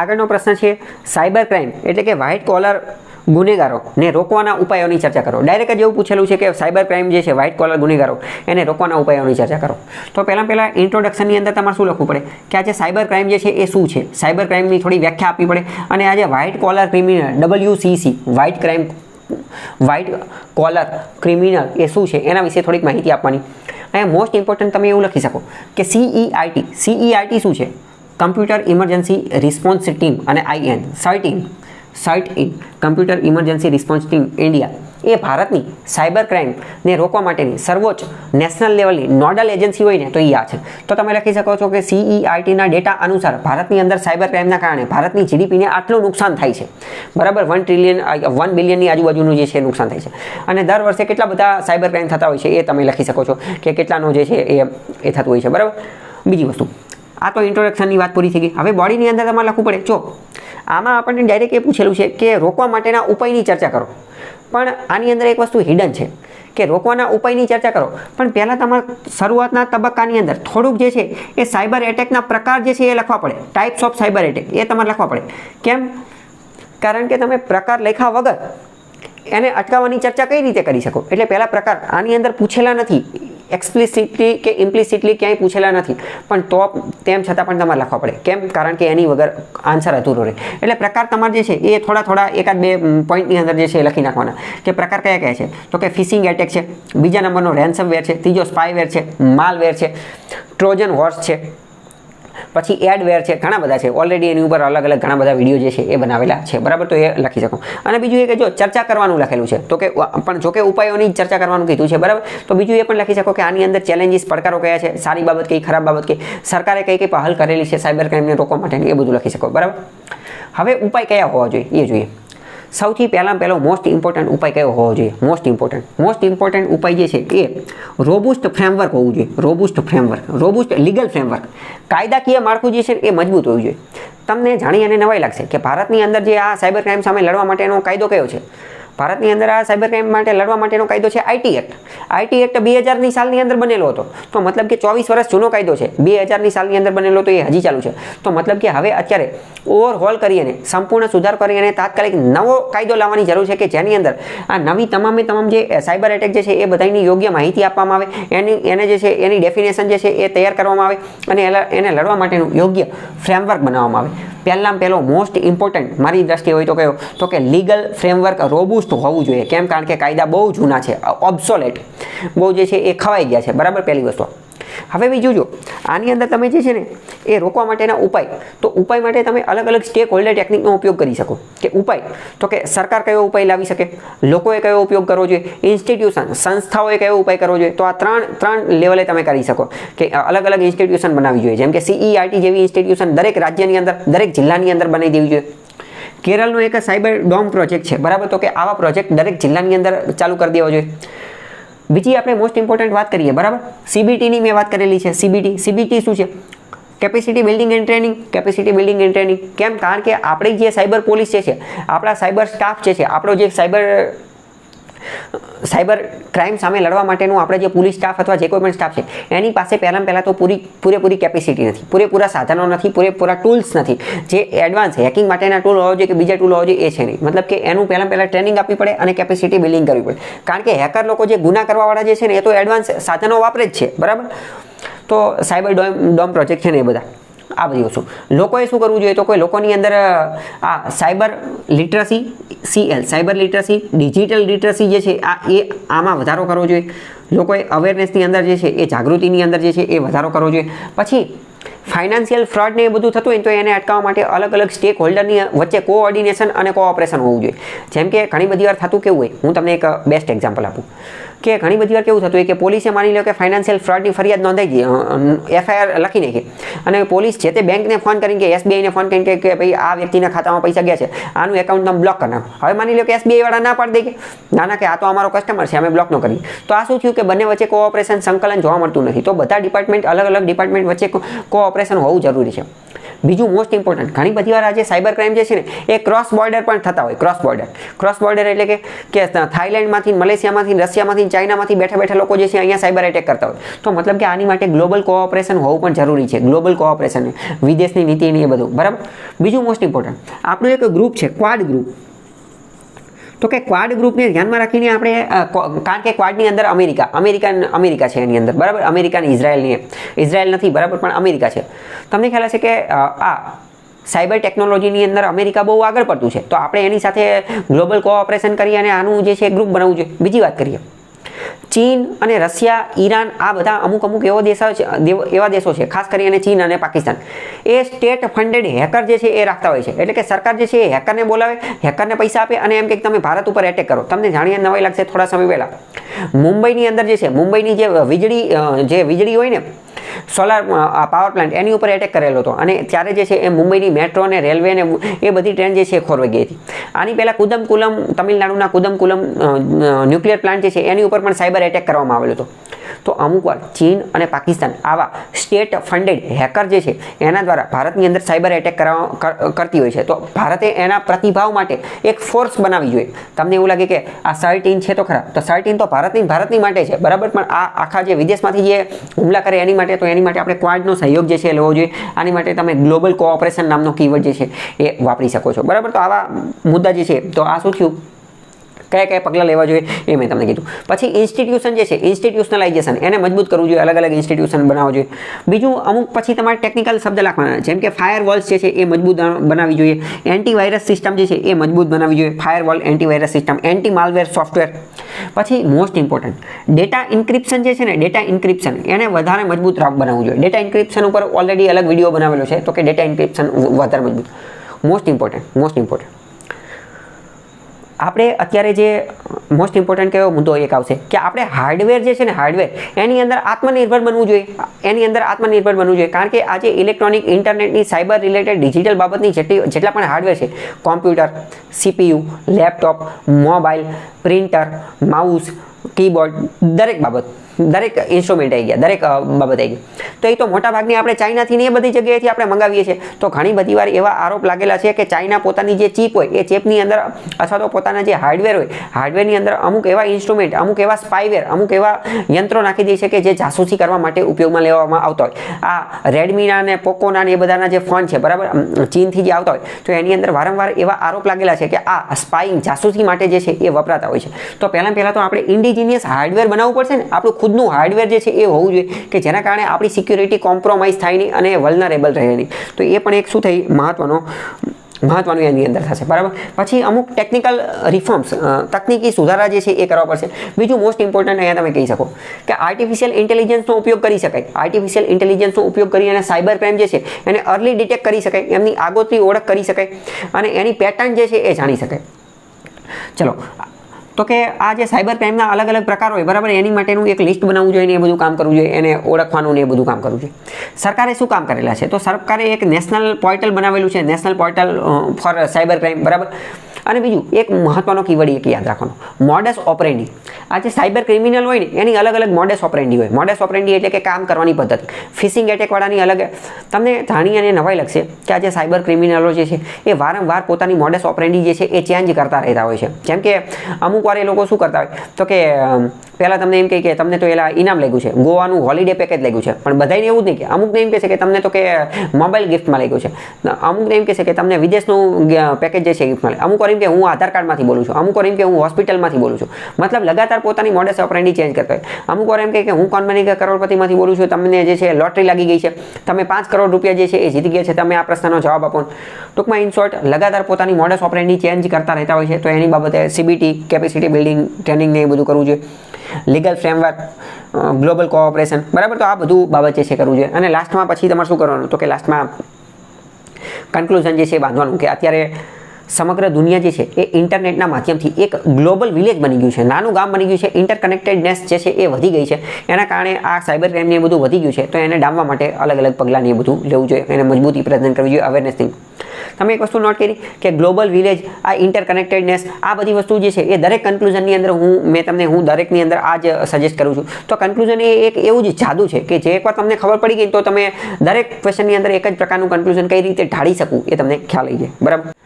આગળનો પ્રશ્ન છે, સાયબર ક્રાઇમ એટલે કે વ્હાઇટ કોલર ગુનેગારોને રોકવાના ઉપાયોની ચર્ચા કરો. ડાયરેક્ટ જ એવું પૂછેલું છે કે સાયબર ક્રાઇમ જે છે, વ્હાઇટ કોલર ગુનેગારો, એને રોકવાના ઉપાયોની ચર્ચા કરો. તો પહેલાં પહેલાં ઇન્ટ્રોડક્શનની અંદર તમારે શું લખવું પડે? કે આજે સાયબર ક્રાઇમ જે છે, એ શું છે? સાયબર ક્રાઇમની થોડી વ્યાખ્યા આપવી પડે. અને આજે white collar criminal W C white crime, white collar criminal એ શું છે? એના વિશે થોડીક માહિતી આપવાની. અહીંયા મોસ્ટ ઇમ્પોર્ટન્ટ તમે એવું લખી શકો કે E સીઈઆઈટી સીઈઆઈટી શું છે? કમ્પ્યુટર ઇમરજન્સી રિસ્પોન્સ ટીમ અને IN cert in cert in computer emergency response team India એ ભારતની સાયબર ક્રાઇમને રોકવા માટેની સર્વોચ્ચ નેશનલ લેવલની નોડલ એજન્સી હોય ને તો એ આ છે. તો તમે લખી શકો છો કે E સીઈઆઈટીના ડેટા અનુસાર ભારતની અંદર સાયબર ક્રાઇમના કારણે ભારતની જીડીપીને આટલું નુકસાન થાય છે. બરાબર વન ટ્રિલિયન વન બિલિયનની આજુબાજુનું જે છે નુકસાન થાય છે. અને દર વર્ષે કેટલા બધા સાયબર ક્રાઇમ થતા હોય છે એ તમે લખી શકો છો કે કેટલાનો જે છે એ એ થતું હોય છે. બરાબર? બીજી વસ્તુ. આ તો ઇન્ટ્રોડક્શનની વાત પૂરી થઈ ગઈ. હવે બોડીની અંદર તમારે લખવું પડે. જો, આમાં આપણને ડાયરેક્ટ એ પૂછેલું છે કે રોકવા માટેના ઉપાયની ચર્ચા કરો. પણ આની અંદર એક વસ્તુ હિડન છે કે રોકવાના ઉપાયની ચર્ચા કરો. પણ પહેલાં તમારે શરૂઆતના તબક્કાની અંદર થોડુંક જે છે એ સાયબર એટેકના પ્રકાર જે છે એ લખવા પડે. ટાઈપ્સ ઓફ સાયબર એટેક એ તમારે લખવા પડે. કેમ? કારણ કે તમે પ્રકાર લખ્યા વગર એને અટકાવવાની ચર્ચા કઈ રીતે કરી શકો? એટલે પહેલા પ્રકાર આની અંદર પૂછેલા નથી. એક્સપ્લિસિટલી કે ઇમ્પ્લિસિટલી ક્યાંય પૂછેલા નથી. પણ તો તેમ છતાં પણ તમારે લખવા પડે. કેમ? કારણ કે એની વગર આન્સર અધૂરો રહે. એટલે પ્રકાર તમારે જે છે, એ થોડા થોડા એકાદ બે પોઈન્ટની અંદર જે છે, એ લખી નાખવાના. કે પ્રકાર કયા કયા છે? તો કે ફિશિંગ એટેક છે, બીજા નંબરનો રેન્સમવેર છે, ત્રીજો સ્પાયવેર છે માલવેર છે ટ્રોજન હોર્સ છે પછી એડવેર છે, ઘણા બધા છે. ઓલરેડી એની ઉપર અલગ અલગ ઘણા બધા વીડિયો જે છે એ બનાવેલા છે. બરાબર? તો એ લખી શકો. અને બીજું એ કે જો ચર્ચા કરવાનું લખેલું છે. તો કે પણ જો કે ઉપાયોની ચર્ચા કરવાનું કીધું છે, બરાબર? તો બીજું એ પણ લખી શકો કે આની અંદર ચેલેન્જીસ પડકારો કયા છે? સારી બાબત કઈ, ખરાબ બાબત કઈ? સરકારે કઈ કઈ પહેલ કરેલી છે? સાયબર ક્રાઇમને રોકવા માટેની એ બધું લખી શકો. બરાબર? હવે ઉપાય કયા હોવા જોઈએ? એ જોઈએ. સૌથી પહેલાં પહેલો મોસ્ટ ઇમ્પોર્ટન્ટ ઉપાય કયો હોવો જોઈએ? મોસ્ટ ઇમ્પોર્ટન્ટ મોસ્ટ ઇમ્પોર્ટન્ટ ઉપાય જે છે એ રોબુસ્ટ ફ્રેમવર્ક હોવું જોઈએ. Robust framework robust legal framework કાયદાકીય માળખું જે છે એ મજબૂત હોવું જોઈએ. તમને જાણી અને નવાઈ લાગશે કે ભારતની અંદર જે આ સાયબર ક્રાઇમ સામે લડવા માટેનો કાયદો કયો છે? ભારતની અંદર આ સાયબર ક્રાઇમ માટે લડવા માટેનો કાયદો છે આઈટી એક્ટ આઈટી એક્ટ બે હજારની સાલની અંદર બનેલો હતો. તો મતલબ કે ચોવીસ વર્ષ જૂનો કાયદો છે. બે હજારની સાલની અંદર બનેલો તો એ હજી ચાલુ છે. તો મતલબ કે હવે અત્યારે ઓવરહોલ કરી અને સંપૂર્ણ સુધાર કરી અને તાત્કાલિક નવો કાયદો લાવવાની જરૂર છે કે જેની અંદર આ નવી તમામે તમામ જે સાયબર એટેક જે છે એ બધાની યોગ્ય માહિતી આપવામાં આવે. એની, એને જે છે, એની ડેફિનેશન જે છે એ તૈયાર કરવામાં આવે અને એને લડવા માટેનું યોગ્ય ફ્રેમવર્ક બનાવવામાં આવે. પહેલાં પહેલો મોસ્ટ ઇમ્પોર્ટન્ટ મારી દ્રષ્ટિએ હોય તો કયો? તો કે લીગલ ફ્રેમવર્ક રોબુસ્ટ હોવું જોઈએ. કેમ? કારણ કે કાયદા બહુ જૂના છે ઓબ્સોલેટ બહુ જે છે એ ખવાઈ ગયા છે. બરાબર? પહેલી વસ્તુ. હવે બી જોજો, આની અંદર તમે જે છે ને, એ રોકવા માટેના ઉપાય, તો ઉપાય માટે તમે અલગ અલગ સ્ટેક હોલ્ડર ટેકનિકનો ઉપયોગ કરી શકો. કે ઉપાય, તો કે સરકાર કયો ઉપાય લાવી શકે, લોકોએ કયો ઉપયોગ કરવો જોઈએ ઇન્સ્ટિટ્યુશન સંસ્થાઓએ કયો ઉપાય કરવો જોઈએ, તો આ ત્રણ ત્રણ લેવલે તમે કરી શકો. કે અલગ અલગ ઇન્સ્ટિટ્યુશન બનાવવી જોઈએ, જેમ કે સીઈઆરટી જેવી ઇન્સ્ટિટ્યુશન દરેક રાજ્યની અંદર, દરેક જિલ્લાની અંદર બનાવી દેવી જોઈએ. કેરળનો એક સાયબર ડોમ પ્રોજેક્ટ છે, બરાબર? તો કે આવા પ્રોજેક્ટ દરેક જિલ્લાની અંદર ચાલુ કરી દેવો જોઈએ. બીજી આપણે મોસ્ટ ઇમ્પોર્ટન્ટ વાત કરીએ, બરાબર? સીબીટીની મેં વાત કરેલી છે. સીબીટી સીબીટી શું છે? Capacity building and training capacity building and training કેમ? કારણ કે આપણી જે સાયબર પોલીસ છે, આપણા સાયબર સ્ટાફ છે, આપણો જે સાયબર સાયબર ક્રાઇમ સામે લડવા માટેનું આપણે જે પોલીસ સ્ટાફ અથવા જે કોઈ પણ સ્ટાફ છે, એની પાસે પહેલાં પહેલાં તો પૂરી, પૂરેપૂરી કેપેસિટી નથી, પૂરેપૂરા સાધનો નથી, પૂરેપૂરા ટૂલ્સ નથી. જે એડવાન્સ હેકિંગ માટેના ટૂલ હોવા જોઈએ કે બીજા ટૂલ હોવા જોઈએ, એ છે નહીં. મતલબ કે એનું પહેલાં પહેલાં ટ્રેનિંગ આપવી પડે અને કેપેસિટી બિલ્ડિંગ કરવી પડે. કારણ કે હેકર લોકો જે ગુના કરવાવાળા જે છે ને, એ તો એડવાન્સ સાધનો વાપરે જ છે, બરાબર? તો સાયબર ડોમ ડોમ પ્રોજેક્ટ છે ને એ બધા. આ બધી વસ્તુ લોકોએ શું કરવું જોઈએ તો કોઈ લોકોની અંદર આ cyber literacy, CL, cyber literacy, digital literacy જે છે, આ એ આમાં વધારો કરવો જોઈએ. લોકોએ અવેરનેસની અંદર જે છે, એ જાગૃતિની અંદર જે છે, એ વધારો કરવો જોઈએ. પછી ફાઇનાન્શિયલ ફ્રોડ ને એ બધું થતું હોય તો એને અટકાવવા માટે અલગ અલગ સ્ટેક હોલ્ડરની વચ્ચે કોઓર્ડિનેશન અને કોઓપરેશન હોવું જોઈએ. જેમ કે ઘણી બધી વાર થતું કેવું હોય, હું તમને એક બેસ્ટ એક્ઝામ્પલ આપું. કે ઘણી બધી વાર કેવું થતું હોય કે પોલીસે માની લો કે ફાઇનાન્શિયલ ફ્રોડની ફરિયાદ નોંધાઈ ગઈ એફઆઈઆર લખી નાખી. અને પોલીસ જે તે બેંકને ફોન કરીને કે એસબીઆઈને ફોન કરીને કે કે ભાઈ આ વ્યક્તિના ખાતામાં પૈસા ગયા છે, આનું એકાઉન્ટ તમે બ્લોક કરી હવે માની લો કે એસબીઆઈ વાળા ના પાડી દે કે, ના કે આ તો અમારો કસ્ટમર છે, અમે બ્લોક ન કરીએ તો આ શું થયું કે બંને વચ્ચે કોઓપરેશન સંકલન જોવા મળતું નથી. તો બધા ડિપાર્ટમેન્ટ અલગ અલગ ડિપાર્ટમેન્ટ વચ્ચે કોઓપરેશન હોવું જરૂરી છે. બીજું મોસ્ટ ઇમ્પોર્ટન્ટ ઘણી બધી વાર આજે સાયબર ક્રાઇમ જે છે ને, એ ક્રોસ બોર્ડર પણ થતા હોય ક્રોસ બોર્ડર ક્રોસ બોર્ડર એટલે કે કે થાઇલેન્ડમાંથી મલેશિયામાંથી રશિયામાંથી ચાઇનામાંથી બેઠા બેઠા લોકો જે છે અહીંયા સાયબર એટેક કરતા હોય. તો મતલબ કે આની માટે ગ્લોબલ કોઓપરેશન હોવું પણ જરૂરી છે. ગ્લોબલ કોઓપરેશન વિદેશની નીતિ ને એ બધું. બરાબર? બીજું મોસ્ટ ઇમ્પોર્ટન્ટ આપણું એક ગ્રુપ છે ક્વાડ ગ્રુપ તો કે ક્વાડ ગ્રુપને ધ્યાનમાં રાખીને આપણે કારણ કે ક્વાડની અંદર અમેરિકા, અમેરિકન, અમેરિકા છે એની અંદર, બરાબર? અમેરિકા અને ઇઝરાયલની ઇઝરાયલ નથી, બરાબર? પણ અમેરિકા છે. તમને ખ્યાલ હશે કે આ સાયબર ટેકનોલોજીની અંદર અમેરિકા બહુ આગળ પડતું છે. તો આપણે એની સાથે ગ્લોબલ કોઓપરેશન કરી અને આનું જે છે ગ્રુપ બનાવવું જોઈએ. બીજી વાત કરીએ. ચીન અને રશિયા, ઈરાન આ બધા અમુક અમુક એવો દેશો છે એવા દેશો છે, ખાસ કરીને ચીન અને પાકિસ્તાન. એ સ્ટેટ ફંડેડ હેકર જે છે એ રાખતા હોય છે. એટલે કે સરકાર જે છે એ હેકરને બોલાવે હેકરને પૈસા આપે અને એમ કે તમે ભારત ઉપર એટેક કરો. તમને જાણીને નવાઈ લાગશે થોડા સમય પહેલાં. મુંબઈની અંદર જે છે, મુંબઈની જે વીજળી જે વીજળી હોય ને સોલાર પાવર પ્લાન્ટ એની ઉપર એટેક કરેલો હતો. અને ત્યારે જે છે એ મુંબઈની મેટ્રો અને રેલવે ને એ બધી ટ્રેન જે છે એ ખોરવાઈ ગઈ હતી. આની પહેલાં કુદમકુલમ, તમિલનાડુના કુદમકુલમ ન્યુક્લિયર પ્લાન્ટ જે છે એની ઉપર પણ સાયબર એટેક કરવામાં આવેલો હતો. તો અમુક વાર ચીન અને પાકિસ્તાન આવા સ્ટેટ ફંડેડ હેકર જે છે, એના દ્વારા ભારતની અંદર સાયબર એટેક કરવા કરતી હોય છે. તો ભારતે એના પ્રતિભાવ માટે એક ફોર્સ બનાવવી જોઈએ. તમને એવું લાગે કે આ સાર્ટીન છે તો ખરા. તો સાર્ટીન તો ભારતની ભારતની માટે છે. બરાબર? પણ આ આખા જે વિદેશમાંથી જે હુમલા કરે એની માટે, તો એની માટે આપણે ક્વાડનો સહયોગ જે છે લેવો જોઈએ. આની માટે તમે ગ્લોબલ કોઓપરેશન નામનો કીવર્ડ જે છે એ વાપરી શકો છો. બરાબર? તો આવા મુદ્દા જે છે, તો આ શું થયું? કયા કયા પગલાં લેવા જોઈએ એ મેં તમને કીધું. પછી ઇન્સ્ટિટ્યુશન જે છે ઇન્સ્ટિટ્યુશનલાઇઝેશન એને મજબૂત કરવું જોઈએ, અલગ અલગ ઇન્સ્ટિટ્યુશન બનાવવા જોઈએ. બીજું અમુક પછી તમારે ટેકનિકલ શબ્દ લખવાના, જેમ કે ફાયર વોલ્સ જે છે, એ મજબૂત બનાવવી જોઈએ. એન્ટીવાયરસ સિસ્ટમ જે છે, એ મજબૂત બનાવવી જોઈએ. Firewall antivirus system anti malware software પછી મોસ્ટ ઇમ્પોર્ટન્ટ ડેટા ઇન્ક્રિપ્શન જે છે ને ડેટા ઇન્ક્રિપ્શન એને વધારે મજબૂત રાખ બનાવવું જોઈએ. ડેટા ઇન્ક્રિપ્શન ઉપર ઓલરેડી અલગ વીડિયો બનાવેલો છે, તો કે ડેટા ઇન્ક્રિપ્શન વધારે મજબૂત. મોસ્ટ ઇમ્પોર્ટન્ટ મોસ્ટ ઇમ્પોર્ટન્ટ આપણે અત્યારે જે મોસ્ટ ઇમ્પોર્ટન્ટ કયો મુદ્દો એક આવશે કે આપણે હાર્ડવેર જે છે ને હાર્ડવેર એની અંદર આત્મનિર્ભર બનવું જોઈએ. એની અંદર આત્મનિર્ભર બનવું જોઈએ. કારણ કે આજે ઇલેક્ટ્રોનિક ઇન્ટરનેટની સાયબર રિલેટેડ ડિજિટલ બાબતની જેટલી, જેટલા પણ હાર્ડવેર છે computer CPU laptop mobile printer mouse keyboard દરેક બાબત દરેક ઇન્સ્ટ્રુમેન્ટ આવી ગયા, દરેક બાબત આવી ગઈ તો એ તો મોટાભાગની આપણે ચાઇનાથી ને એ બધી જગ્યાએથી આપણે મંગાવીએ છીએ. તો ઘણી બધી વાર એવા આરોપ લાગેલા છે કે ચાઇના પોતાની જે ચીપ હોય, એ ચીપની અંદર, અથવા તો પોતાના જે હાર્ડવેર હોય, હાર્ડવેરની અંદર અમુક એવા ઇન્સ્ટ્રુમેન્ટ, અમુક એવા સ્પાઈવેર અમુક એવા યંત્રો નાખી દે છે કે જે જાસૂસી કરવા માટે ઉપયોગમાં લેવામાં આવતા હોય. આ રેડમીના ને પોકોના ને એ બધાના જે ફોન છે, બરાબર? ચીનથી જે આવતા હોય. તો એની અંદર વારંવાર એવા આરોપ લાગેલા છે કે આ સ્પાઈંગ જાસૂસી માટે જે છે એ વપરાતા હોય છે. તો પહેલાં પહેલાં તો આપણે ઇન્ડિજિનિયસ હાર્ડવેર બનાવવું પડશે ને? આપણું ખુદનું હાર્ડવેર જે છે એ હોવું જોઈએ કે જેના કારણે આપણી સિક્યુરિટી કોમ્પ્રોમાઇઝ થાય નહીં અને વલનરેબલ રહે નહીં. તો એ પણ એક શું થઈ મહત્વનો, મહત્વનું એની અંદર થશે. બરાબર? પછી અમુક ટેકનિકલ રિફોર્મ્સ તકનીકી સુધારા જે છે એ કરવા પડશે. બીજું મોસ્ટ ઇમ્પોર્ટન્ટ અહીંયા તમે કહી શકો કે આર્ટિફિશિયલ ઇન્ટેલિજન્સનો ઉપયોગ કરી શકાય. આર્ટિફિશિયલ ઇન્ટેલિજન્સનો ઉપયોગ કરી અને સાયબર ક્રાઇમ જે છે એને અર્લી ડિટેક્ટ કરી શકાય. એમની આગોતરી ઓળખ કરી શકાય અને એની પેટર્ન જે છે એ જાણી શકાય. ચલો તો કે આ જે સાયબર ક્રાઇમના અલગ અલગ પ્રકાર હોય, બરાબર? એની માટેનું એક લિસ્ટ બનાવવું જોઈએ ને એ બધું કામ કરવું જોઈએ, એને ઓળખવાનું ને એ બધું કામ કરવું જોઈએ. સરકારે શું કામ કરેલા છે? તો સરકારે એક નેશનલ પોર્ટલ બનાવેલું છે, national portal for cyber crime, બરાબર? અને બીજું, એક મહત્વનો કીવર્ડ એક યાદ રાખવાનો. Modus operandi. આ જે સાયબર ક્રિમિનલ હોય ને, એની અલગ અલગ મોડસ ઓપરેન્ડી હોય. મોડસ ઓપરેન્ડી એટલે કે કામ કરવાની પદ્ધતિ. ફિશિંગ એટેકવાળાની અલગ, તમને જાણી અને નવાઈ લાગશે કે આ જે સાયબર ક્રિમિનલો જે છે, એ વારંવાર પોતાની મોડસ ઓપરેન્ડી જે છે, એ ચેન્જ કરતા રહેતા હોય છે. જેમ કે અમુક વાર એ લોકો શું કરતા હોય? તો કે પહેલાં તમને એમ કહે કે તમને તો એલા ઇનામ લાગ્યું છે. ગોવાનું હોલિડે પેકેજ લાગ્યું છે. પણ બધાને એવું જ નહીં કે અમુકને એમ કહે છે કે તમને તો કે મોબાઈલ ગિફ્ટમાં લાગ્યું છે. અમુકને એમ કહે છે કે તમને વિદેશનું પેકેજ જે છે ગિફ્ટમાં અમુક વાર એમ કે હું આધાર કાર્ડમાંથી બોલું છું. અમુક વાર એમ કે હું હોસ્પિટલમાંથી બોલું છું. મતલબ લગાતાર પોતાની મોડેસ ઓપરેન્ડી ચેન્જ કરતા હોય. અમુક વાર એમ કહે કે હું કોણ બની ગયા કરોડપતિમાંથી બોલું છું. તમને જે છે લોટરી લાગી ગઈ છે. તમે પાંચ કરોડ રૂપિયા જે છે એ જીતી ગયા છે. તમે આ પ્રશ્નનો જવાબ આપો. ટૂંકમાં ઇન શોર્ટ લગાતાર પોતાની મોડેસ ઓપરેન્ડી ચેન્જ કરતા રહેતા હોય છે. તો એની બાબતે સીબીટી કેપેસિટી બિલ્ડિંગ ટ્રેનિંગ ને એ બધું કરવું જોઈએ. લીગલ ફ્રેમવર્ક ગ્લોબલ કોઓપરેશન બરાબર? તો આ બધું બાબત છે કરવું જોઈએ. અને લાસ્ટમાં પછી તમારે શું કરવાનું? તો કે લાસ્ટમાં કન્ક્લુઝન જે છે બાંધવાનું કે અત્યારે સમગ્ર દુનિયા જે છે એ ઇન્ટરનેટના માધ્યમથી એક ગ્લોબલ વિલેજ બની ગયું છે. નાનું ગામ બની ગયું છે. ઇન્ટરકનેક્ટેડનેસ જે છે એ વધી ગઈ છે. એના કારણે આ સાયબર ક્રાઇમને એ બધું વધી ગયું છે. તો એને ડામવા માટે અલગ અલગ પગલાંને એ બધું લેવું જોઈએ. એને મજબૂતી પ્રદાન કરવી જોઈએ. અવેરનેસથી તમે એક વસ્તુ નોટ કરી કે ગ્લોબલ વિલેજ આ ઇન્ટરકનેક્ટેડનેસ આ બધી વસ્તુ જે છે, એ દરેક કન્ક્લુઝનની અંદર હું, મેં તમને, હું દરેકની અંદર આ જ સજેસ્ટ કરું છું. તો કન્ક્લુઝન એ એક એવું જ જાદુ છે કે જે એકવાર તમને ખબર પડી ગઈ તો તમે દરેક ક્વેશ્ચનની અંદર એક જ પ્રકારનું કન્ક્લુઝન કઈ રીતે ઢાળી શકું એ તમને ખ્યાલ આવી જાય. બરાબર?